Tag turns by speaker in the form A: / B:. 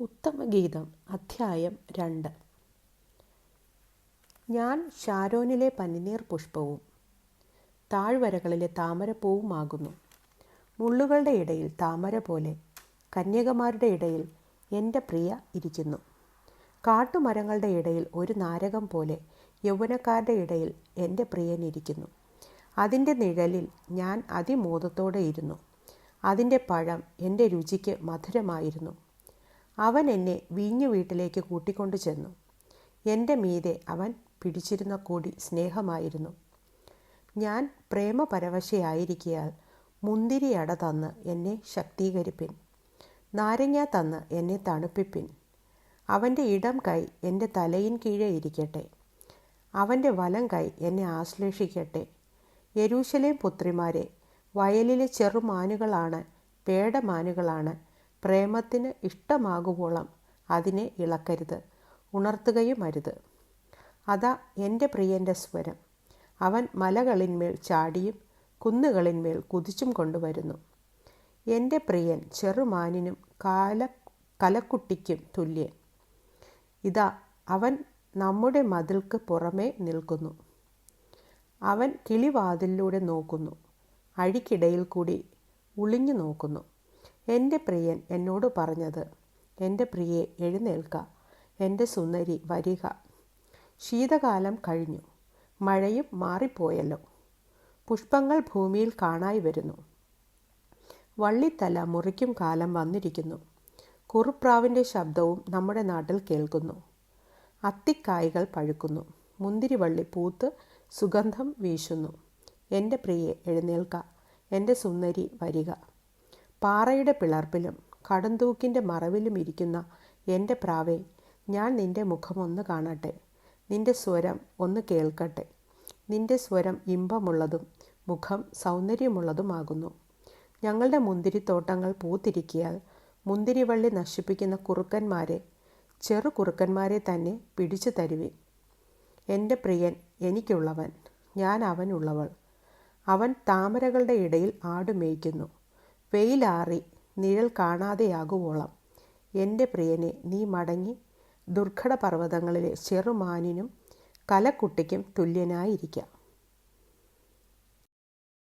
A: ഉത്തമഗീതം അധ്യായം രണ്ട്. ഞാൻ ഷാരോനിലെ പനിനീർ പുഷ്പവും താഴ്വരകളിലെ താമരപ്പൂവുമാകുന്നു മുള്ളുകളുടെ ഇടയിൽ താമര പോലെ കന്യകമാരുടെ ഇടയിൽ എന്റെ പ്രിയ ഇരിക്കുന്നു. കാട്ടുമരങ്ങളുടെ ഇടയിൽ ഒരു നാരകം പോലെ യൗവനക്കാരുടെ ഇടയിൽ എന്റെ പ്രിയൻ ഇരിക്കുന്നു. അതിന്റെ നിഴലിൽ ഞാൻ അതിമോദത്തോടെ ഇരുന്നു. അതിന്റെ പഴം എന്റെ രുചിക്ക് മധുരമായിരുന്നു. അവൻ എന്നെ വീഞ്ഞു വീട്ടിലേക്ക് കൂട്ടിക്കൊണ്ടു ചെന്നു. എന്റെ മീതെ അവൻ പിടിച്ചിരുന്ന കൂടി സ്നേഹമായിരുന്നു. ഞാൻ പ്രേമപരവശയായിരിക്കയാൽ മുന്തിരിയട തന്ന് എന്നെ ശക്തീകരിപ്പിൻ. നാരങ്ങ തന്ന് എന്നെ തണുപ്പിപ്പിൻ. അവന്റെ ഇടം കൈ എന്റെ തലയിൻ കീഴേ ഇരിക്കട്ടെ. അവന്റെ വലം കൈ എന്നെ ആശ്ലേഷിക്കട്ടെ. യരൂശലേം പുത്രിമാരെ വയലിലെ ചെറുമാനുകളാണ് പേടമാനുകളാണ് പ്രേമത്തിന് ഇഷ്ടമാകുവോളം അതിനെ ഇളക്കരുത് ഉണർത്തുകയും അരുത്. അതാ എന്റെ പ്രിയന്റെ സ്വരം. അവൻ മലകളിന്മേൽ ചാടിയും കുന്നുകളിന്മേൽ കുതിച്ചും കൊണ്ടുവരുന്നു. എന്റെ പ്രിയൻ ചെറുമാനിനും കാല കലക്കുട്ടിക്കും തുല്യൻ. ഇതാ അവൻ നമ്മുടെ മതിൽക്ക് പുറമേ നിൽക്കുന്നു. അവൻ കിളിവാതിലൂടെ നോക്കുന്നു. അഴിക്കിടയിൽ കൂടി ഉളിഞ്ഞു നോക്കുന്നു. എന്റെ പ്രിയൻ എന്നോട് പറഞ്ഞത് എന്റെ പ്രിയെ എഴുന്നേൽക്ക. എന്റെ സുന്ദരി വരിക. ശീതകാലം കഴിഞ്ഞു. മഴയും മാറിപ്പോയല്ലോ. പുഷ്പങ്ങൾ ഭൂമിയിൽ കാണായി വരുന്നു. വള്ളിത്തല മുറിക്കും കാലം വന്നിരിക്കുന്നു. കുറുപ്രാവിന്റെ ശബ്ദവും നമ്മുടെ നാട്ടിൽ കേൾക്കുന്നു. അത്തിക്കായകൾ പഴുക്കുന്നു. മുന്തിരിവള്ളി പൂത്ത് സുഗന്ധം വീശുന്നു. എന്റെ പ്രിയെ എഴുന്നേൽക്ക. എന്റെ സുന്ദരി വരിക. പാറയുടെ പിളർപ്പിലും കടന്തൂക്കിന്റെ മറവിലും ഇരിക്കുന്ന എന്റെ പ്രാവേ ഞാൻ നിന്റെ മുഖമൊന്ന് കാണട്ടെ. നിന്റെ സ്വരം ഒന്ന് കേൾക്കട്ടെ. നിന്റെ സ്വരം ഇമ്പമുള്ളതും മുഖം സൗന്ദര്യമുള്ളതുമാകുന്നു. ഞങ്ങളുടെ മുന്തിരിത്തോട്ടങ്ങൾ പൂത്തിരിക്കിയാൽ മുന്തിരിവള്ളി നശിപ്പിക്കുന്ന കുറുക്കന്മാരെ ചെറു കുറുക്കന്മാരെ തന്നെ പിടിച്ചു തരുവി എന്റെ പ്രിയൻ എനിക്കുള്ളവൻ ഞാൻ അവനുള്ളവൾ. അവൻ താമരകളുടെ ഇടയിൽ ആടുമേയ്ക്കുന്നു. വെയിലാറി നിഴൽ കാണാതെയാകുവോളം. എന്റെ പ്രിയനെ നീ മടങ്ങി. ദുർഘട പർവതങ്ങളിലെ ചെറുമാനിനും കലക്കുട്ടിക്കും തുല്യനായിരിക്കാം.